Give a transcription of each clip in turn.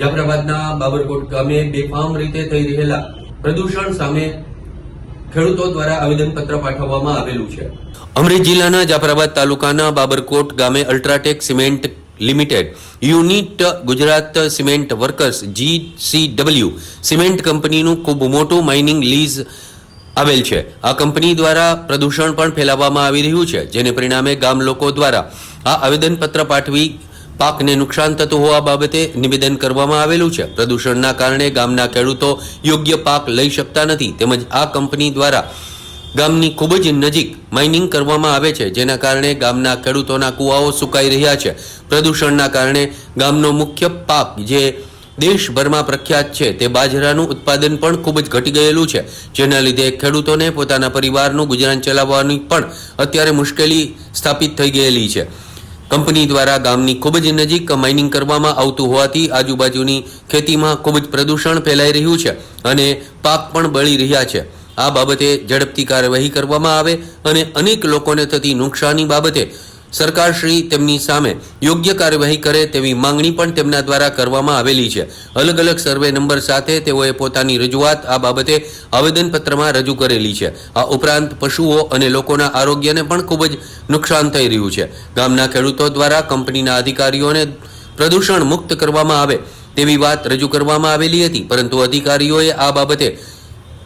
જાફરાબાદના બાબરકોટ ગામે બેફામ રીતે થઈ રહેલા પ્રદૂષણ સામે ખેડૂતો દ્વારા આવેદનપત્ર પાઠવવામાં આવેલું છે. અમરેલી જિલ્લાના જાફરાબાદ તાલુકાના બાબરકોટ ગામે UltraTech cement limited unit Gujarat cement workers GCW cement કંપનીનું ખૂબ મોટું માઇનિંગ લીઝ આવેલ છે. આ કંપની દ્વારા પ્રદૂષણ પણ ફેલાવવામાં આવી રહ્યું છે, જેને પરિણામે ગામ લોકો દ્વારા આ આવેદનપત્ર પાઠવી પાકને નુકસાન થતું હોવા બાબતે નિવેદન કરવામાં આવેલું છે. પ્રદૂષણના કારણે ગામના ખેડૂતો યોગ્ય પાક લઈ શકતા નથી તેમજ આ કંપની દ્વારા ગામની ખૂબ જ નજીક માઇનિંગ કરવામાં આવે છે, જેના કારણે ગામના ખેડૂતોના કુવાઓ સુકાઈ રહ્યા છે. પ્રદૂષણના કારણે ગામનો મુખ્ય પાક જે દેશભરમાં પ્રખ્યાત છે તે બાજરાનું ઉત્પાદન પણ ખૂબ જ ઘટી ગયેલું છે, જેના લીધે ખેડૂતોને પોતાના પરિવારનું ગુજરાન ચલાવવાની પણ અત્યારે મુશ્કેલી સ્થાપિત થઈ ગયેલી છે. કંપની દ્વારા ગામની ખૂબ જ નજીક માઇનિંગ કરવામાં આવતું હોવાથી આજુબાજુની ખેતીમાં ખૂબ જ પ્રદૂષણ ફેલાઈ રહ્યું છે અને પાક પણ બળી રહ્યા છે. આ બાબતે ઝડપથી કાર્યવાહી કરવામાં આવે અને અનેક લોકોને થતી નુકસાની બાબતે સરકારશ્રી તેમની સામે યોગ્ય કાર્યવાહી કરે તેવી માંગણી પણ તેમના દ્વારા કરવામાં આવેલી છે. અલગ અલગ સર્વે નંબર સાથે તેઓએ પોતાની રજૂઆત આ બાબતે આવેદનપત્રમાં રજૂ કરેલી છે. આ ઉપરાંત પશુઓ અને લોકોના આરોગ્યને પણ ખૂબ જ નુકસાન થઈ રહ્યું છે. ગામના ખેડૂતો દ્વારા કંપનીના અધિકારીઓને પ્રદૂષણ મુક્ત કરવામાં આવે તેવી વાત રજૂ કરવામાં આવેલી હતી, પરંતુ અધિકારીઓએ આ બાબતે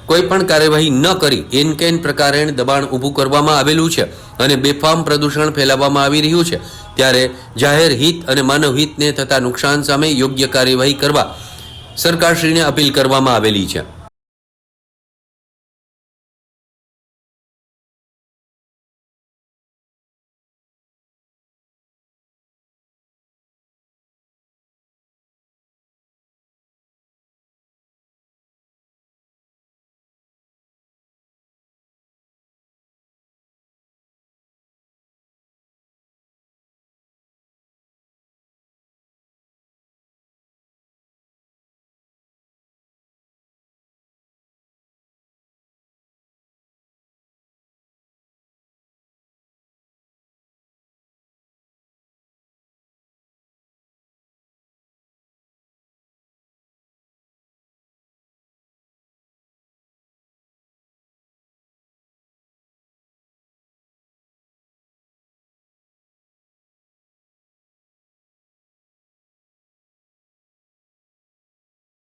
કોઈ પણ કાર્યવાહી ન કરી. એન કેન પ્રકારે દબાણ ઊભું કરવામાં આવેલું છે. અને બેફામ પ્રદૂષણ ફેલાવવામાં આવી રહ્યું છે. ત્યારે જાહેર હિત અને માનવ હિતને થતા નુકસાન સામે યોગ્ય કાર્યવાહી કરવા સરકારશ્રીને અપીલ કરવામાં આવેલી છે.